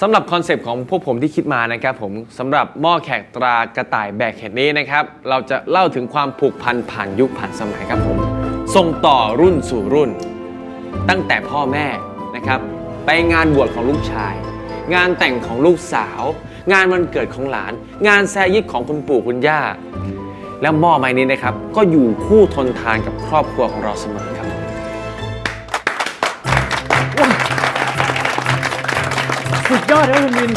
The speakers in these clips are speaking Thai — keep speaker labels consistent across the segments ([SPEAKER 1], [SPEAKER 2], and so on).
[SPEAKER 1] สำหรับคอนเซปต์ของพวกผมที่คิดมานะครับผมสำหรับหม้อแขกตรากระต่ายแบกเห็ดนี้นะครับ เราจะเล่าถึงความผูกพันผ่านยุคผ่านสมัยครับผมส่งต่อรุ่นสู่รุ่น ตั้งแต่พ่อแม่นะครับ ไปงานบวชของลูกชาย งานแต่งของลูกสาว งานวันเกิดของหลาน งานแซยิกของคุณปู่คุณย่า แล้วหม้อไม้นี้นะครับ ก็อยู่คู่ทนทานกับครอบครัวของเราเสมอ
[SPEAKER 2] อดนะคุณวิน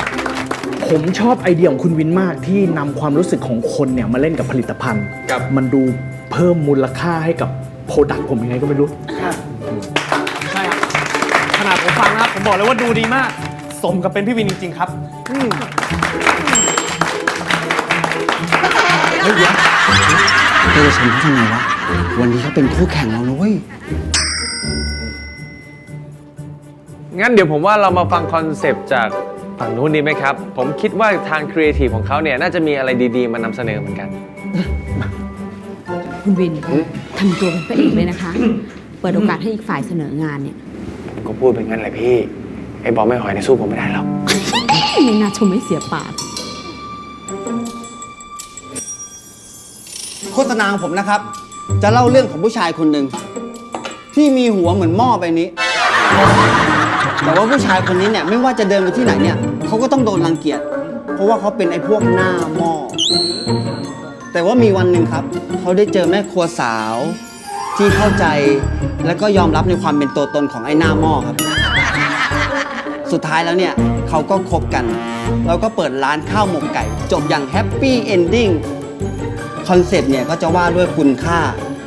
[SPEAKER 2] ผมชอบไอเดียของคุณวินมากที่นำความรู้สึกของคนเนี่ยมาเล่นกับผลิตภัณฑ์
[SPEAKER 1] ครับ
[SPEAKER 2] มันดูเพิ่มมูลค่าให้กับโปรดักต์ผมยังไงก็ไม่รู้
[SPEAKER 3] ใช่ครับขนาดผมฟังนะครับผมบอกเลยว่าดูดีมาก สมกับเป็นพี่วินจริง ๆ ครับ
[SPEAKER 4] เราจะชมเขาทำไมวะ วันนี้เขาเป็นคู่แข่งเรานะเว้ย
[SPEAKER 1] งั้นเดี๋ยวผมว่าเรามาฟังคอนเซปต์จาก ฝั่งนู้นดีไหมครับ ผมคิดว่าทางครีเอทีฟของเขาเนี่ยน่าจะมีอะไรดีๆ มานำเสนอเหมือนกัน
[SPEAKER 5] คุณวินทำตัวเป็นพระเอกเลยนะคะ เปิดโอกาสให้อีกฝ่ายเสนองานเนี่ย
[SPEAKER 1] ผมก็พูดเป็นงั้นแหละพี่ ไอ้บอลไม่หอยในยสู้ผมไม่ได้หรอก
[SPEAKER 5] ไม่น่าชมไม่เสียปาก
[SPEAKER 4] โฆษณาของผมนะครับ จะเล่าเรื่องของผู้ชายคนหนึ่งที่มีหัวเหมือนหม้อใบนี้ แต่ว่าผู้ชายคนนี้เนี่ยไม่ว่าจะเดินไปที่ไหนเนี่ยเขาก็ต้องโดนรังเกียจ เพราะว่าเขาเป็นไอ้พวกหน้าหม้อ แต่ว่ามีวันหนึ่งครับ เขาได้เจอแม่ครัวสาว ที่เข้าใจและก็ยอมรับในความเป็นตัวตนของไอ้หน้าหม้อครับ สุดท้ายแล้วเนี่ยเขาก็คบกัน แล้วก็เปิดร้านข้าวหมกไก่ จบอย่างแฮปปี้เอนดิ้งคอนเซปต์เนี่ยก็จะว่าด้วยคุณค่า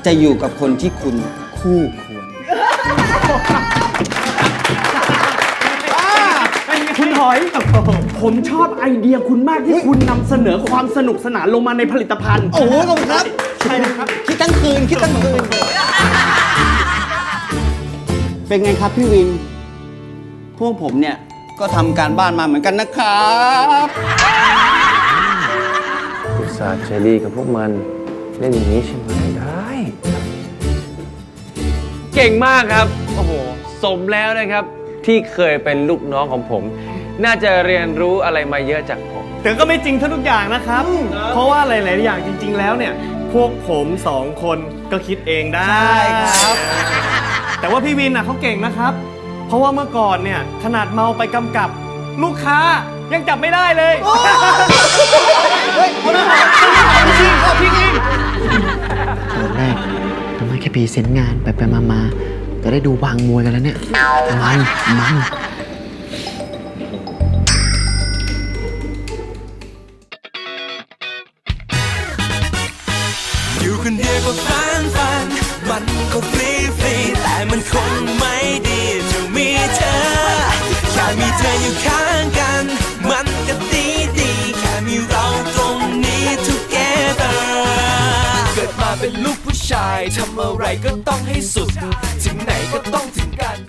[SPEAKER 4] จะอยู่กับคนที่คุณคู่ควร
[SPEAKER 2] อยผมชอบไอเดียคุณมากที่คุณนำเสนอความสนุกสนานลงมาในผลิตภัณฑ์
[SPEAKER 4] โอ้โหขอบคุณครับ ใช่ครับ คิดทั้งคืน คิดทั้งคืน เป็นไงครับพี่วิน พวกผมเนี่ย ก็ทำการบ้านมาเหมือนกันนะครับ
[SPEAKER 1] อุตส่าห์ใจดีกับพวกมัน เล่นอย่างนี้ใช่ไหมได้ เก่งมากครับ โอ้โห สมแล้วนะครับ ที่เคยเป็นลูกน้องของผม น่าจะเรียนรู้อะไรมาเยอะจากผม
[SPEAKER 3] แต่ก็ไม่จริงทั้งทุกอย่างนะครับ เพราะว่าหลาย ๆ อย่างจริง ๆ แล้วเนี่ย พวกผมสองคนก็คิดเองได้
[SPEAKER 4] ใช่ครับ
[SPEAKER 3] แต่ว่าพี่วินน่ะเขาเก่งนะครับ เพราะว่าเมื่อก่อนเนี่ยขนาดเมาไปกำกับ ลูกค้ายังจับไม่ได้เลยจริงๆจริงๆ
[SPEAKER 6] ตอนแรกทำไมแค่พรีเซนต์งานไปไปมามาก็ได้ดูวางมวยกันแล้วเนี่ยมันมัน
[SPEAKER 7] อยู่คน กวก็ฟันฟันมันก็ฟรีฟรีแต่มันคงไม่ดีจะมีเธอแค่มีเธออยู่ข้างกัน มันก็ดีดีแค่มีเราตรงนี้ together เกิดมาเป็นลูกผู้ชายทำอะไรก็ต้องให้สุด ถึงไหนก็ต้องถึงกัน